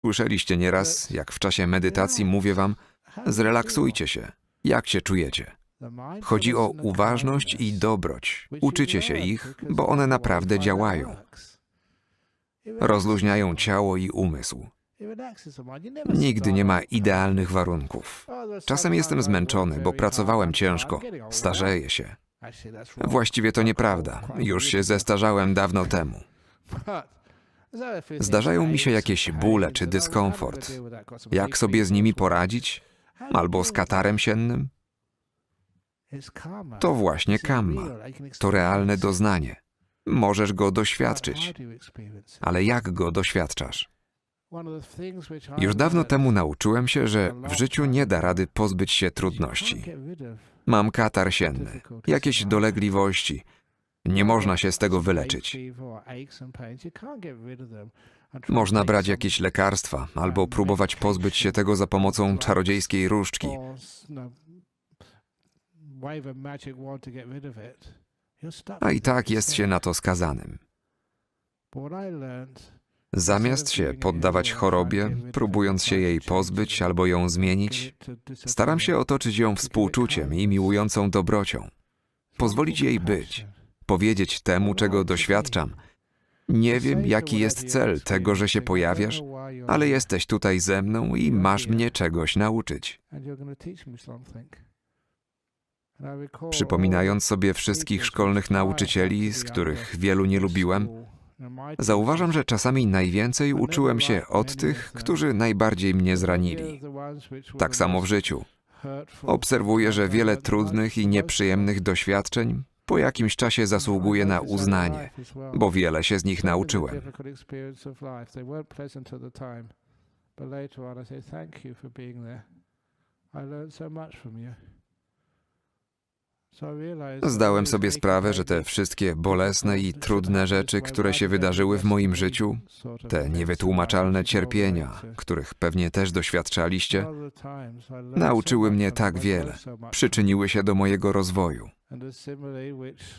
Słyszeliście nieraz, jak w czasie medytacji mówię wam, zrelaksujcie się. Jak się czujecie? Chodzi o uważność i dobroć. Uczycie się ich, bo one naprawdę działają. Rozluźniają ciało i umysł. Nigdy nie ma idealnych warunków. Czasem jestem zmęczony, bo pracowałem ciężko. Starzeję się. Właściwie to nieprawda. Już się zestarzałem dawno temu. Zdarzają mi się jakieś bóle czy dyskomfort. Jak sobie z nimi poradzić? Albo z katarem siennym? To właśnie kamma. To realne doznanie. Możesz go doświadczyć. Ale jak go doświadczasz? Już dawno temu nauczyłem się, że w życiu nie da rady pozbyć się trudności. Mam katar sienny, jakieś dolegliwości. Nie można się z tego wyleczyć. Można brać jakieś lekarstwa albo próbować pozbyć się tego za pomocą czarodziejskiej różdżki. A i tak jest się na to skazanym. Zamiast się poddawać chorobie, próbując się jej pozbyć albo ją zmienić, staram się otoczyć ją współczuciem i miłującą dobrocią. Pozwolić jej być, powiedzieć temu, czego doświadczam. Nie wiem, jaki jest cel tego, że się pojawiasz, ale jesteś tutaj ze mną i masz mnie czegoś nauczyć. Przypominając sobie wszystkich szkolnych nauczycieli, z których wielu nie lubiłem, zauważam, że czasami najwięcej uczyłem się od tych, którzy najbardziej mnie zranili. Tak samo w życiu. Obserwuję, że wiele trudnych i nieprzyjemnych doświadczeń po jakimś czasie zasługuje na uznanie, bo wiele się z nich nauczyłem. Zdałem sobie sprawę, że te wszystkie bolesne i trudne rzeczy, które się wydarzyły w moim życiu, te niewytłumaczalne cierpienia, których pewnie też doświadczaliście, nauczyły mnie tak wiele, przyczyniły się do mojego rozwoju. and assimilate which